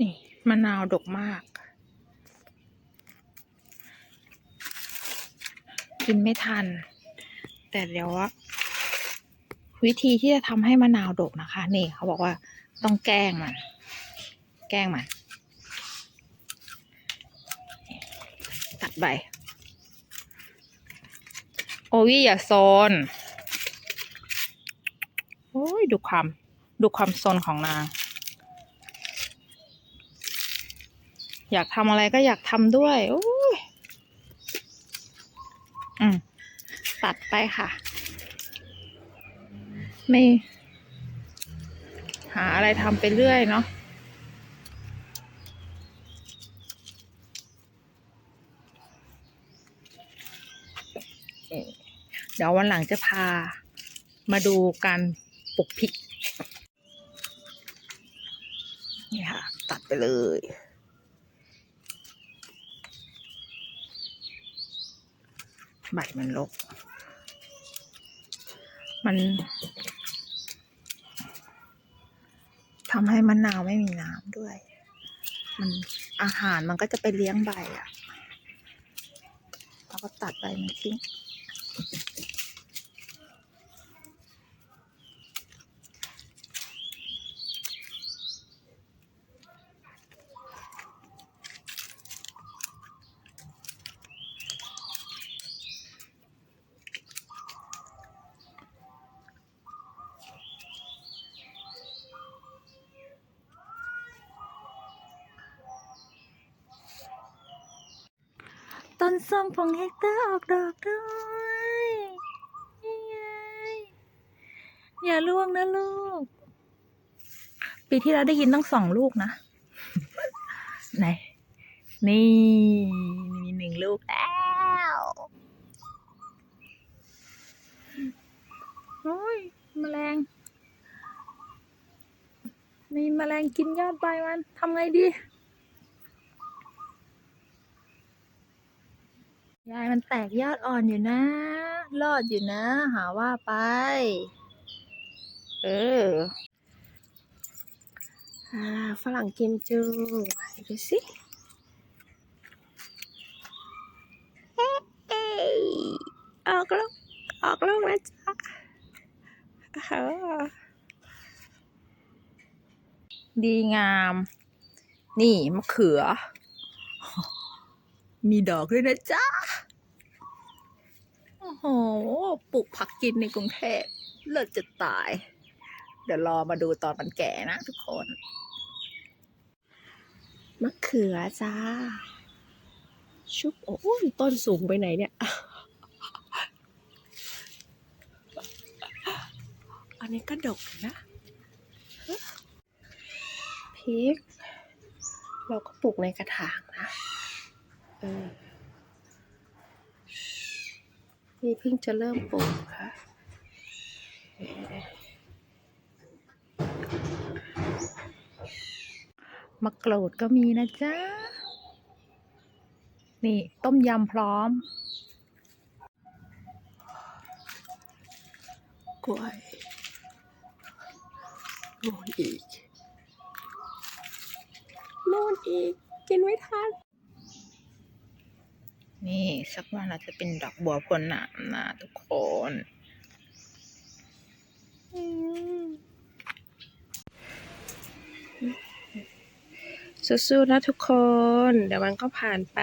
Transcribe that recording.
นี่มะนาวดกมาก กินไม่ทัน แต่เดี๋ยวว่าวิธีที่จะทำให้มะนาวดกนะคะ นี่เขาบอกว่าต้องแกล้งมัน แกล้งมัน ตัดใบ โอวี่อย่าโซน โอ้ยดูความ ดูความโซนของนาง อยากทำอะไรก็อยากทำด้วยโอ้ยอืมตัดไปค่ะ ไม่ หาอะไรทำไปเรื่อยเนาะเดี๋ยววันหลังจะพามาดูการปลูกพริก นี่ค่ะ ตัดไปเลย ใบมันลก มันทำให้มะนาวไม่มีน้ำด้วย มันอาหารมันก็จะไปเลี้ยงใบอะ่ะแล้วก็ตัดใบมันทิ้ง ต้นส้มของเฮกเตอร์ออกดอกด้วยนี่ไงอย่าล่วงนะลูก ปีที่แล้วได้ยินตั้งสองลูกนะ ไหน นี่มีหนึ่งลูกแล้วโอ้ยแมลง มีแมลงกินยอดใบมันทำไงดี ยายมันแตกยอดอ่อนอยู่นะ รอดอยู่นะ หาว่าไป เออฝรั่งกิมจูดูสิเอ๊ะเอ้ยออกลูกออกลูกนะจ๊ะเออดีงาม นี่มะเขือ มีดอกด้วยนะจ๊ะ โอ้โหปลูกผักกินในกรุงเทพเลิศจะตาย เดี๋ยวรอมาดูตอนมันแก่นะทุกคนมะเขือจ้า ชุบโอ้ยต้นสูงไปไหนเนี่ย อันนี้ก็ดกนะพริก เราก็ปลูกในกระถางนะ เออ นี่เพิ่งจะเริ่มปลูกค่ะมะกรูดก็มีนะจ๊ะ นี่ต้มยำพร้อม กล้วยโน่นอีกโน่นอีก กินไม่ทัน นี่สักวันเราจะเป็นดอกบัวพลหนามนะทุกคนสู้ๆนะทุกคน เดี๋ยวมันก็ผ่านไป